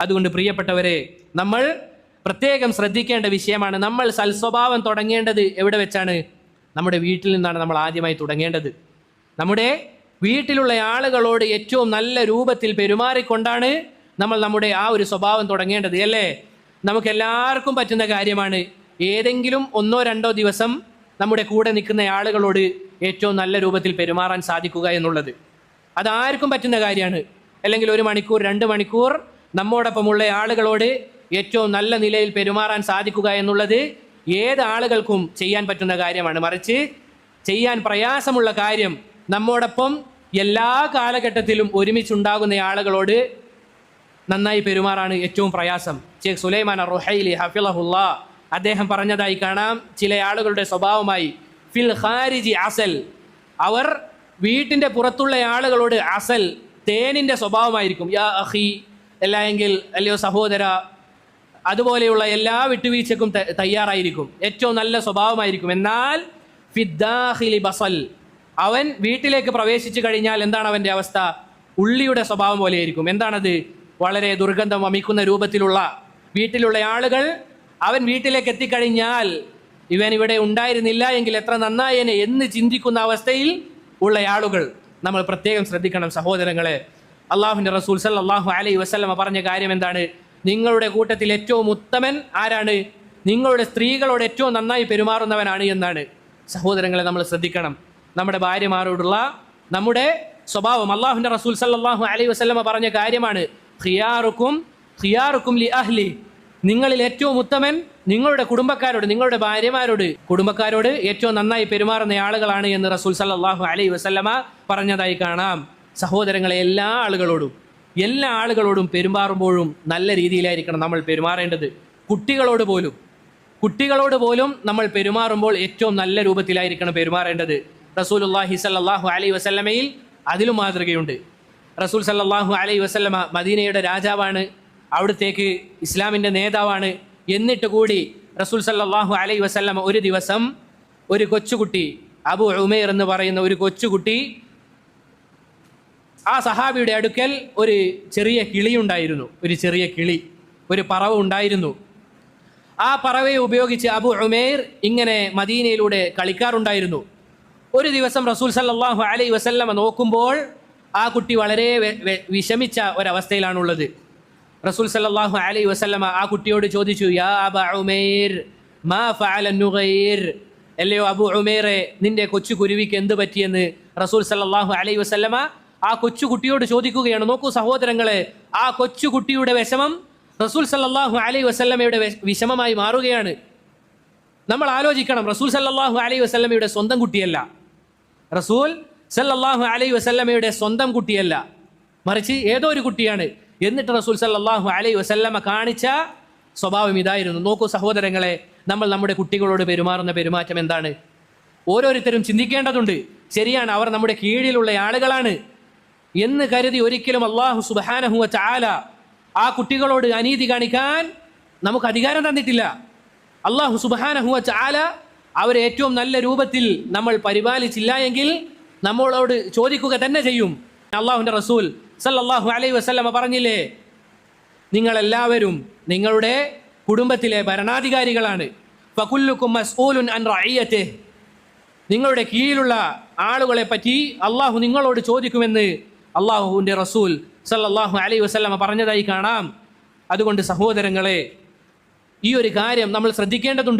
അതുകൊണ്ട് പ്രിയപ്പെട്ടവരെ നമ്മൾ പ്രത്യേകം ശ്രദ്ധിക്കേണ്ട വിഷയമാണ് നമ്മൾ സൽസ്വഭാവം തുടങ്ങേണ്ടത് എവിടെ വെച്ചാണ്? നമ്മുടെ വീട്ടിൽ നിന്നാണ് നമ്മൾ ആദ്യമായി തുടങ്ങേണ്ടത്. നമ്മുടെ വീട്ടിലുള്ള ആളുകളോട് ഏറ്റവും നല്ല രൂപത്തിൽ പെരുമാറിക്കൊണ്ടാണ് നമ്മൾ നമ്മുടെ ആ ഒരു സ്വഭാവം തുടങ്ങേണ്ടത് അല്ലേ? നമുക്ക് എല്ലാവർക്കും പറ്റുന്ന കാര്യമാണ് ഏതെങ്കിലും ഒന്നോ രണ്ടോ ദിവസം നമ്മുടെ കൂടെ നിൽക്കുന്ന ആളുകളോട് ഏറ്റവും നല്ല രൂപത്തിൽ പെരുമാറാൻ സാധിക്കുക എന്നുള്ളത്. അതാർക്കും പറ്റുന്ന കാര്യമാണ്. അല്ലെങ്കിൽ ഒരു മണിക്കൂർ രണ്ട് മണിക്കൂർ നമ്മോടൊപ്പമുള്ള ആളുകളോട് ഏറ്റവും നല്ല നിലയിൽ പെരുമാറാൻ സാധിക്കുക എന്നുള്ളത് ഏത് ആളുകൾക്കും ചെയ്യാൻ പറ്റുന്ന കാര്യമാണ്. മറിച്ച് ചെയ്യാൻ പ്രയാസമുള്ള കാര്യം നമ്മോടൊപ്പം എല്ലാ കാലഘട്ടത്തിലും ഒരുമിച്ചുണ്ടാകുന്ന ആളുകളോട് നന്നായി പെരുമാറാണ് ഏറ്റവും പ്രയാസം. ഷേഖ് സുലൈമാൻ റുഹൈലി ഹഫിളഹുല്ല അദ്ദേഹം പറഞ്ഞതായി കാണാം. ചില ആളുകളുടെ സ്വഭാവമായി ഫിൽ ഖാരിജി അസൽ. അവർ വീട്ടിന്റെ പുറത്തുള്ള ആളുകളോട് അസൽ തേനിന്റെ സ്വഭാവമായിരിക്കും. യാ അഹി അല്ലെങ്കിൽ അല്ലയോ സഹോദര അതുപോലെയുള്ള എല്ലാ വിട്ടുവീഴ്ചക്കും തയ്യാറായിരിക്കും. ഏറ്റവും നല്ല സ്വഭാവമായിരിക്കും. എന്നാൽ ഫിദ്ദാഹിലി ബസൽ അവൻ വീട്ടിലേക്ക് പ്രവേശിച്ചു കഴിഞ്ഞാൽ എന്താണ് അവന്റെ അവസ്ഥ? ഉള്ളിയുടെ സ്വഭാവം പോലെയായിരിക്കും. എന്താണത്? വളരെ ദുർഗന്ധം വമിക്കുന്ന രൂപത്തിലുള്ള വീട്ടിലുള്ള ആളുകൾ അവൻ വീട്ടിലേക്ക് എത്തിക്കഴിഞ്ഞാൽ ഇവൻ ഇവിടെ ഉണ്ടായിരുന്നില്ല എങ്കിൽ എത്ര നന്നായേനെ എന്ന് ചിന്തിക്കുന്ന അവസ്ഥയിൽ ഉള്ള ആളുകൾ നമ്മൾ പ്രത്യേകം ശ്രദ്ധിക്കണം സഹോദരങ്ങളെ. അള്ളാഹുവിന്റെ റസൂൽ സല്ലാഹു അലൈ വസ്ലമ പറഞ്ഞ കാര്യം എന്താണ്? നിങ്ങളുടെ കൂട്ടത്തിൽ ഏറ്റവും ഉത്തമൻ ആരാണ്? നിങ്ങളുടെ സ്ത്രീകളോട് ഏറ്റവും നന്നായി പെരുമാറുന്നവനാണ് എന്നാണ്. സഹോദരങ്ങളെ നമ്മൾ ശ്രദ്ധിക്കണം. നമ്മുടെ ഭാര്യമാരോടുള്ള നമ്മുടെ സ്വഭാവം. അള്ളാഹുവിന്റെ റസൂൽ സല്ലാഹു അലൈ വസ്ലമ പറഞ്ഞ കാര്യമാണ് ഖിയാറുക്കും ഖിയാറുക്കും ലി അഹ്ലി. നിങ്ങളിൽ ഏറ്റവും ഉത്തമൻ നിങ്ങളുടെ കുടുംബക്കാരോട് നിങ്ങളുടെ ഭാര്യമാരോട് കുടുംബക്കാരോട് ഏറ്റവും നന്നായി പെരുമാറുന്ന ആളുകളാണ് എന്ന് റസൂൽ സല്ലാഹു അലൈ വസല്ലമ പറഞ്ഞതായി കാണാം. സഹോദരങ്ങളെ എല്ലാ ആളുകളോടും എല്ലാ ആളുകളോടും പെരുമാറുമ്പോഴും നല്ല രീതിയിലായിരിക്കണം നമ്മൾ പെരുമാറേണ്ടത്. കുട്ടികളോട് പോലും കുട്ടികളോട് പോലും നമ്മൾ പെരുമാറുമ്പോൾ ഏറ്റവും നല്ല രൂപത്തിലായിരിക്കണം പെരുമാറേണ്ടത്. റസൂലുല്ലാഹി സല്ലാഹു അലൈ വസല്ലമയിൽ അതിലും മാതൃകയുണ്ട്. റസൂൽ സല്ലാഹു അലൈ വസല്ലമ മദീനയുടെ രാജാവാണ് അവിടത്തേക്ക് ഇസ്ലാമിന്റെ നേതാവാണ്. എന്നിട്ട് കൂടി റസൂൽ സല്ലാഹു അലൈ വസല്ലമ ഒരു ദിവസം ഒരു കൊച്ചുകുട്ടി അബു ഉമേർ എന്ന് പറയുന്ന ഒരു കൊച്ചുകുട്ടി ആ സഹാബിയുടെ അടുക്കൽ ഒരു ചെറിയ കിളി ഉണ്ടായിരുന്നു. ഒരു ചെറിയ കിളി ഒരു പറവ ഉണ്ടായിരുന്നു. ആ പറവയെ ഉപയോഗിച്ച് അബു ഉമേർ ഇങ്ങനെ മദീനയിലൂടെ കളിക്കാറുണ്ടായിരുന്നു. ഒരു ദിവസം റസൂൽ സല്ലാഹു അലൈ വസല്ലമ നോക്കുമ്പോൾ ആ കുട്ടി വളരെ വിഷമിച്ച ഒരവസ്ഥയിലാണുള്ളത്. റസൂൽ സല്ലാഹു അലൈ വസല്ലമ ആ കുട്ടിയോട് ചോദിച്ചു യാ അബ ഉമേർ മാ ഫഅല നുഗൈർ? അല്ലയോ അബു ഉമേറെ നിന്റെ കൊച്ചു കുരുവിക്ക് എന്ത് പറ്റിയെന്ന്? റസൂൽ സല്ലാഹു അലൈ വസല്ലമ ആ കൊച്ചുകുട്ടിയോട് ചോദിക്കുകയാണ് നോക്കൂ സഹോദരങ്ങളെ ആ കൊച്ചുകുട്ടിയുടെ വിഷമം റസൂൽ സല്ലാഹു അലൈ വസല്ലമയുടെ വിഷമമായി മാറുകയാണ്. നമ്മൾ ആലോചിക്കണം റസൂൽ സല്ലാഹു അലൈ വസല്ലമയുടെ സ്വന്തം കുട്ടിയല്ല. റസൂൽ സല്ലാഹു അലൈ വസല്ലമയുടെ സ്വന്തം കുട്ടിയല്ല. മറിച്ച് ഏതോ ഒരു കുട്ടിയാണ്. എന്നിട്ട് റസൂൽ സല്ലാഹു അലൈ വസല്ലമ കാണിച്ച സ്വഭാവം ഇതായിരുന്നു. നോക്കൂ സഹോദരങ്ങളെ നമ്മൾ നമ്മുടെ കുട്ടികളോട് പെരുമാറുന്ന പെരുമാറ്റം എന്താണ്? ഓരോരുത്തരും ചിന്തിക്കേണ്ടതുണ്ട്. ശരിയാണ് അവർ നമ്മുടെ കീഴിലുള്ള ആളുകളാണ്. എന്ന് കരുതി ഒരിക്കലും അള്ളാഹു സുബാനഹുവ ചാല ആ കുട്ടികളോട് അനീതി കാണിക്കാൻ നമുക്ക് അധികാരം തന്നിട്ടില്ല. അള്ളാഹു സുബാനഹുവ ചാല അവരെ ഏറ്റവും നല്ല രൂപത്തിൽ നമ്മൾ പരിപാലിച്ചില്ല എങ്കിൽ നമ്മളോട് ചോദിക്കുക തന്നെ ചെയ്യും. അള്ളാഹുവിന്റെ റസൂൽ സല്ലാഹു അലൈ വസ്ലമ പറഞ്ഞില്ലേ നിങ്ങളെല്ലാവരും നിങ്ങളുടെ കുടുംബത്തിലെ ഭരണാധികാരികളാണ്. ഫകുല്ലുക്കും മസ്ഊലുൻ അൻ നിങ്ങളുടെ കീഴിലുള്ള ആളുകളെ പറ്റി അള്ളാഹു നിങ്ങളോട് ചോദിക്കുമെന്ന് അള്ളാഹുവിന്റെ റസൂൽ സല്ലാഹു അലൈഹി വസ്ലമ പറഞ്ഞതായി കാണാം. അതുകൊണ്ട് സഹോദരങ്ങളെ ഈ ഒരു കാര്യം നമ്മൾ ശ്രദ്ധിക്കേണ്ടതുണ്ട്.